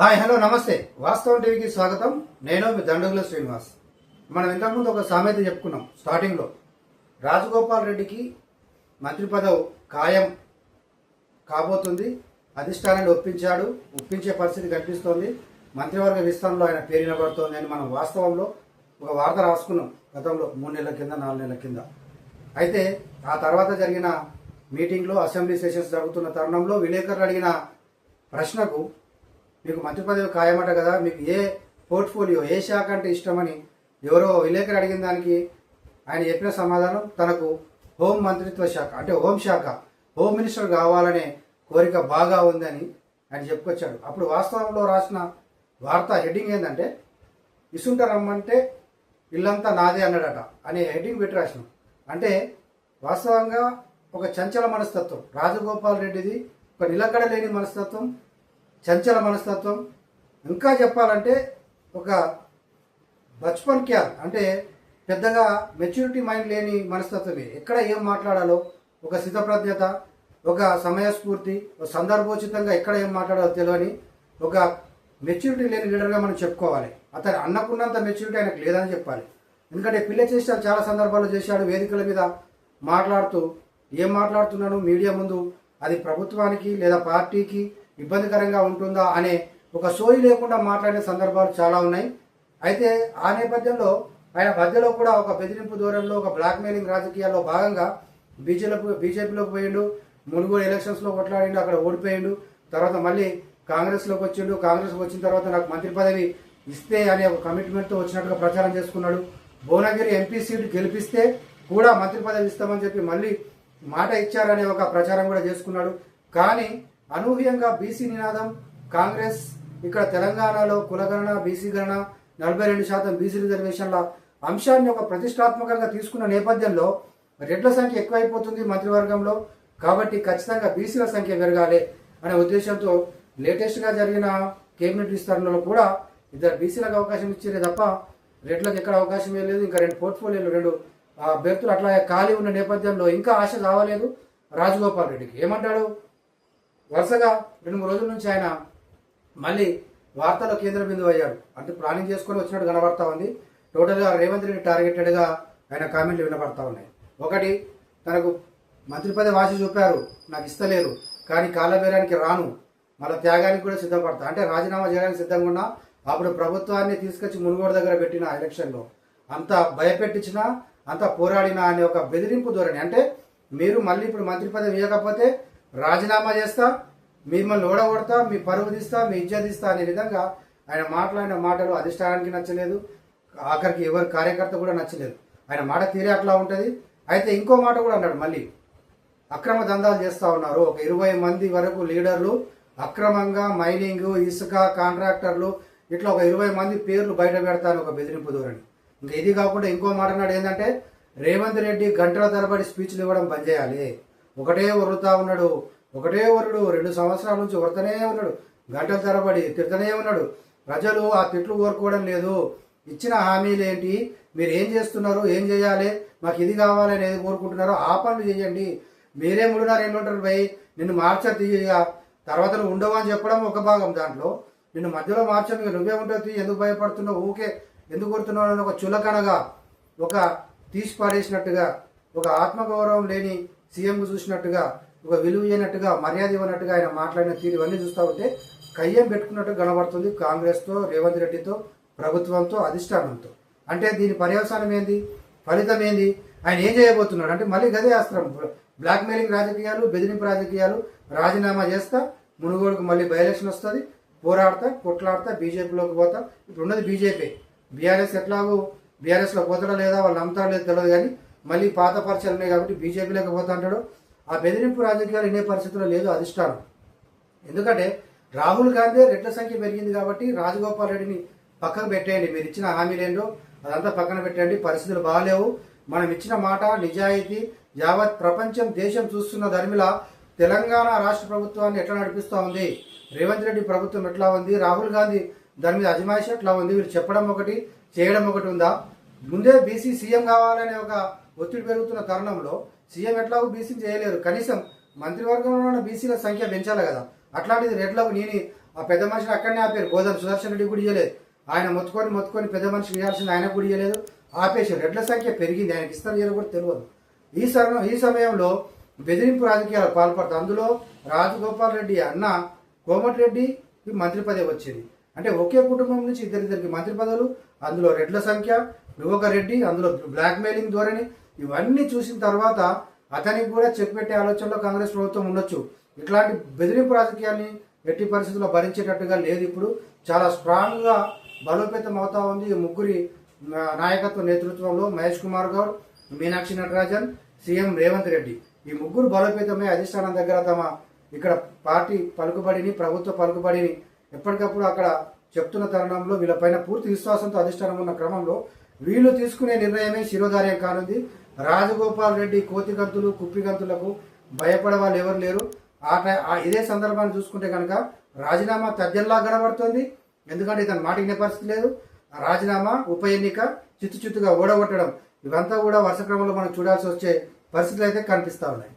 Hi hello నమస్తే. వాస్తవం టీవీకి స్వాగతం. నేను మీ దండగుల శ్రీనివాస్. మనం ఇంతకుముందు ఒక సామెత చెప్పుకున్నాం స్టార్టింగ్లో. రాజగోపాల్ రెడ్డికి మంత్రి పదవి ఖాయం కాబోతుంది. అధిష్టానాన్ని ఒప్పించాడు. ఒప్పించే పరిస్థితి కనిపిస్తోంది. మంత్రివర్గ విస్తరణలో ఆయన పేరు నిలబడుతోంది అని మనం వాస్తవంలో ఒక వార్త రాసుకున్నాం గతంలో మూడు నెలల కింద నాలుగు నెలల కింద. అయితే ఆ తర్వాత జరిగిన మీటింగ్లో అసెంబ్లీ సెషన్స్ జరుగుతున్న తరుణంలో విలేకరులు అడిగిన ప్రశ్నకు మీకు మంత్రి పదవి ఖాయమట కదా మీకు ఏ పోర్ట్ఫోలియో ఏ శాఖ అంటే ఇష్టమని ఎవరో విలేకరు అడిగిన దానికి ఆయన చెప్పిన సమాధానం తనకు హోం మంత్రిత్వ శాఖ అంటే హోం శాఖ హోమ్ మినిస్టర్ కావాలనే కోరిక బాగా ఉందని ఆయన చెప్పుకొచ్చాడు. అప్పుడు వాస్తవంలో రాసిన వార్త హెడ్డింగ్ ఏంటంటే ఇసుంట రమ్మంటే ఇల్లంతా నాదే అన్నాడట అనే హెడ్డింగ్ పెట్టి రాసిన. అంటే వాస్తవంగా ఒక చంచల మనస్తత్వం రాజగోపాల్ రెడ్డిది ఒక నిలకడ లేని మనస్తత్వం చంచల మనస్తత్వం. ఇంకా చెప్పాలంటే ఒక బచ్పన్ క్యాల్ అంటే పెద్దగా మెచ్యూరిటీ మైండ్ లేని మనస్తత్వమే. ఎక్కడ ఏం మాట్లాడాలో ఒక సిద్ధప్రజ్ఞత ఒక సమయస్ఫూర్తి ఒక సందర్భోచితంగా ఎక్కడ ఏం మాట్లాడాలో తెలియని ఒక మెచ్యూరిటీ లేని లీడర్గా మనం చెప్పుకోవాలి. అతను అన్నకున్నంత మెచ్యూరిటీ ఆయనకు లేదని చెప్పాలి. ఎందుకంటే పిల్ల చేసిన చాలా సందర్భాల్లో చేశాడు వేదికల మీద మాట్లాడుతూ ఏం మాట్లాడుతున్నాను మీడియా ముందు అది ప్రభుత్వానికి లేదా పార్టీకి ఇబ్బందికరంగా ఉంటుందా అనే ఒక సోయి లేకుండా మాట్లాడే సందర్భాలు చాలా ఉన్నాయి. అయితే ఆ నేపథ్యంలో ఆయన మధ్యలో కూడా ఒక బెదిరింపు దూరంలో ఒక బ్లాక్మెయిలింగ్ రాజకీయాల్లో భాగంగా బీజేపీ బీజేపీలోకి పోయిండు. మునుగోడు ఎలక్షన్స్లో కొట్లాడిండు అక్కడ ఓడిపోయిండు. తర్వాత మళ్ళీ కాంగ్రెస్లోకి వచ్చిండు. కాంగ్రెస్కి వచ్చిన తర్వాత నాకు మంత్రి పదవి ఇస్తే అనే ఒక కమిట్మెంట్తో వచ్చినట్టుగా ప్రచారం చేసుకున్నాడు. భువనగిరి ఎంపీ సీట్ గెలిపిస్తే కూడా మంత్రి పదవి ఇస్తామని చెప్పి మళ్ళీ మాట ఇచ్చారనే ఒక ప్రచారం కూడా చేసుకున్నాడు. కానీ అనూహ్యంగా బీసీ నినాదం కాంగ్రెస్ ఇక్కడ తెలంగాణలో కులగణన బీసీ గణన నలభై రెండు శాతం బీసీ రిజర్వేషన్ల అంశాన్ని ఒక ప్రతిష్టాత్మకంగా తీసుకున్న నేపథ్యంలో రెడ్ల సంఖ్య ఎక్కువైపోతుంది మంత్రివర్గంలో. కాబట్టి ఖచ్చితంగా బీసీల సంఖ్య పెరగాలి అనే ఉద్దేశంతో లేటెస్ట్గా జరిగిన కేబినెట్ విస్తరణలో కూడా ఇద్దరు బీసీలకు అవకాశం ఇచ్చారే తప్ప రెడ్లకు ఎక్కడ అవకాశం లేదు. ఇంకా రెండు పోర్ట్ఫోలియోలు రెండు ఆ, అభ్యర్థులు అట్లా ఖాళీ ఉన్న నేపథ్యంలో ఇంకా ఆశ రావలేదు రాజగోపాల్ రెడ్డికి. ఏమంటాడు? వరుసగా రెండు మూడు రోజుల నుంచి ఆయన మళ్ళీ వార్తల కేంద్ర బిందువు అయ్యాడు అంటే ప్లానింగ్ చేసుకొని వచ్చినట్టు కనబడతా ఉంది. టోటల్గా రేవంత్ రెడ్డి టార్గెటెడ్గా ఆయన కామెంట్లు వినబడతా ఉన్నాయి. ఒకటి తనకు మంత్రి పదవి వాసి చూపారు. నాకు ఇస్తలేరు. కానీ కాలబేరానికి రాను. మళ్ళీ త్యాగానికి కూడా సిద్ధపడతా. అంటే రాజీనామా చేయడానికి సిద్ధంగా ఉన్నా అప్పుడు ప్రభుత్వాన్ని తీసుకొచ్చి మునుగోడు దగ్గర పెట్టిన ఎలక్షన్లో. అంత భయపెట్టించినా అంత పోరాడినా అనే ఒక బెదిరింపు ధోరణి. అంటే మీరు మళ్ళీ ఇప్పుడు మంత్రి పదవి ఇవ్వకపోతే రాజీనామా చేస్తా మిమ్మల్ని ఓడగొడతా మీ పరువు తీస్తా మీ ఇజ్జత్ ఇస్తా అనే విధంగా ఆయన మాట్లాడిన మాటలు అధిష్టానానికి నచ్చలేదు. ఆఖరికి ఎవరి కార్యకర్త కూడా నచ్చలేదు. ఆయన మాట తీరే అట్లా ఉంటుంది. అయితే ఇంకో మాట కూడా అన్నాడు మళ్ళీ. అక్రమ దందాలు చేస్తూ ఉన్నారు. ఒక ఇరవై మంది వరకు లీడర్లు అక్రమంగా మైనింగ్ ఇసుక కాంట్రాక్టర్లు ఇట్లా ఒక ఇరవై మంది పేర్లు బయట పెడతాను ఒక బెదిరింపు ధోరణి. ఇంకా ఇది కాకుండా ఇంకో మాట అన్నాడు ఏంటంటే రేవంత్ రెడ్డి గంటల తరబడి స్పీచ్లు ఇవ్వడం బంద్ చేయాలి. ఒకటే వరుతా ఉన్నాడు. ఒకటే వరుడు. రెండు సంవత్సరాల నుంచి వరతనే ఉన్నాడు. గంటల తరబడి తిడతనే ఉన్నాడు. ప్రజలు ఆ తిట్లు కోరుకోవడం లేదు. ఇచ్చిన హామీలు ఏంటి? మీరు ఏం చేస్తున్నారు? ఏం చేయాలి? మాకు ఇది కావాలి ఏది కోరుకుంటున్నారో ఆ పనులు చేయండి. మీరే మూడున్నర ఏళ్ళు ఉంటారు భయ్? నిన్ను మార్చా తీయ. తర్వాత నువ్వు ఉండవు అని చెప్పడం ఒక భాగం దాంట్లో. నిన్ను మధ్యలో మార్చను. ఇక నువ్వే ఉంటావు ఎందుకు భయపడుతున్నావు? ఊకే. ఎందుకు కొడుతున్నావు అని ఒక చులకనగా ఒక తీసి పాడేసినట్టుగా ఒక ఆత్మగౌరవం లేని సీఎం చూసినట్టుగా ఒక విలువ అయినట్టుగా మర్యాద ఇవ్వనట్టుగా ఆయన మాట్లాడిన తీరు ఇవన్నీ చూస్తూ ఉంటే కయ్యం పెట్టుకున్నట్టు కనబడుతుంది కాంగ్రెస్తో రేవంత్ రెడ్డితో ప్రభుత్వంతో అధిష్టానంతో. అంటే దీని పర్యవసానం ఏంది? ఫలితం ఏంది? ఆయన ఏం చేయబోతున్నాడు? అంటే మళ్ళీ గదే అస్త్రం బ్లాక్మెయిలింగ్ రాజకీయాలు బెదిరింపు రాజకీయాలు రాజీనామా చేస్తా మునుగోడుకు మళ్ళీ బైఎలక్షన్ వస్తుంది పోరాడతా కొట్లాడతా బీజేపీలోకి పోతా. ఇప్పుడు ఉన్నది బీజేపీ. బీఆర్ఎస్ ఎట్లాగో బీఆర్ఎస్లో పోతాడో లేదా వాళ్ళు నమ్ముతాడో లేదో తెలియదు కానీ మళ్ళీ పాత పరిచయాలు కాబట్టి బీజేపీలోకి పోతా అంటాడు. ఆ బెదిరింపు రాజకీయాలు ఇనే పరిస్థితుల్లో లేదు అధిష్టానం. ఎందుకంటే రాహుల్ గాంధీ రెట్ల సంఖ్య పెరిగింది కాబట్టి రాజగోపాల్ రెడ్డిని పక్కకు పెట్టేయండి. మీరు ఇచ్చిన హామీలేంటో అదంతా పక్కన పెట్టండి. పరిస్థితులు బాగాలేవు. మనం ఇచ్చిన మాట నిజాయితీ యావత్ ప్రపంచం దేశం చూస్తున్న ధర్మిల తెలంగాణ రాష్ట్ర ప్రభుత్వాన్ని ఎట్లా నడిపిస్తూ ఉంది? రేవంత్ రెడ్డి ప్రభుత్వం ఎట్లా ఉంది? రాహుల్ గాంధీ దాని మీద అజమాయిషి ఎట్లా ఉంది? వీళ్ళు చెప్పడం ఒకటి చేయడం ఒకటి ఉందా? ముందే బీసీ సీఎం కావాలనే ఒక ఒత్తిడి పెరుగుతున్న తరుణంలో సీఎం ఎట్లాగో బీసీ చేయలేరు. కనీసం మంత్రివర్గంలో ఉన్న బీసీల సంఖ్య పెంచాలి కదా. అట్లాంటిది రెడ్లకు నేను ఆ పెద్ద మనిషిని అక్కడనే ఆపారు. గోదావరి సుదర్శన్ రెడ్డి కూడా ఇవ్వలేదు ఆయన మొత్తుకొని మొత్తుకొని పెద్ద మనిషి ఇవ్వాల్సింది ఆయన కూడా ఇవ్వలేదు ఆపేసి రెడ్ల సంఖ్య పెరిగింది. ఆయనకి ఇస్తారు ఇయ్యరు కూడా తెలియదు ఈ సమయం ఈ సమయంలో బెదిరింపు రాజకీయాలు పాల్పడతారు అందులో రాజగోపాల్ రెడ్డి అన్న కోమటిరెడ్డికి మంత్రి పదవి వచ్చింది. అంటే ఒకే కుటుంబం నుంచి ఇద్దరిద్దరికి మంత్రి పదవులు అందులో రెడ్ల సంఖ్య నువ్వొక రెడ్డి అందులో బ్లాక్ మెయిలింగ్ ధోరణి ఇవన్నీ చూసిన తర్వాత అతనికి కూడా చెక్ పెట్టే ఆలోచనలో కాంగ్రెస్ ప్రభుత్వం ఉండొచ్చు. ఇట్లాంటి బెదిరింపు రాజకీయాన్ని ఎట్టి పరిస్థితుల్లో భరించేటట్టుగా లేదు ఇప్పుడు. చాలా స్ట్రాంగ్గా బలోపేతం అవుతా ఉంది ఈ ముగ్గురి నాయకత్వ నేతృత్వంలో మహేష్ కుమార్ గౌడ్ మీనాక్షి నటరాజన్ సీఎం రేవంత్ రెడ్డి. ఈ ముగ్గురు బలోపేతమై అధిష్టానం దగ్గర తమ ఇక్కడ పార్టీ పలుకుబడిని ప్రభుత్వ పలుకుబడిని ఎప్పటికప్పుడు అక్కడ చెప్తున్న తరుణంలో వీళ్ళపైన పూర్తి విశ్వాసంతో అధిష్టానం ఉన్న క్రమంలో వీళ్ళు తీసుకునే నిర్ణయమే శిరోధార్యం కానుంది. రాజగోపాల్ రెడ్డి కోతిగంతులు కుప్పిగంతులకు భయపడే వాళ్ళు ఎవరు లేరు. ఆ ఇదే సందర్భాన్ని చూసుకుంటే కనుక రాజీనామా తథ్యంలా గడబడుతుంది. ఎందుకంటే ఇతను మాటినే పరిస్థితి లేదు. రాజీనామా ఉప ఎన్నిక చిత్తు చిత్తుగా ఓడగొట్టడం ఇవంతా కూడా వరుస క్రమంలో మనం చూడాల్సి వచ్చే పరిస్థితులు అయితే కనిపిస్తూ ఉన్నాయి.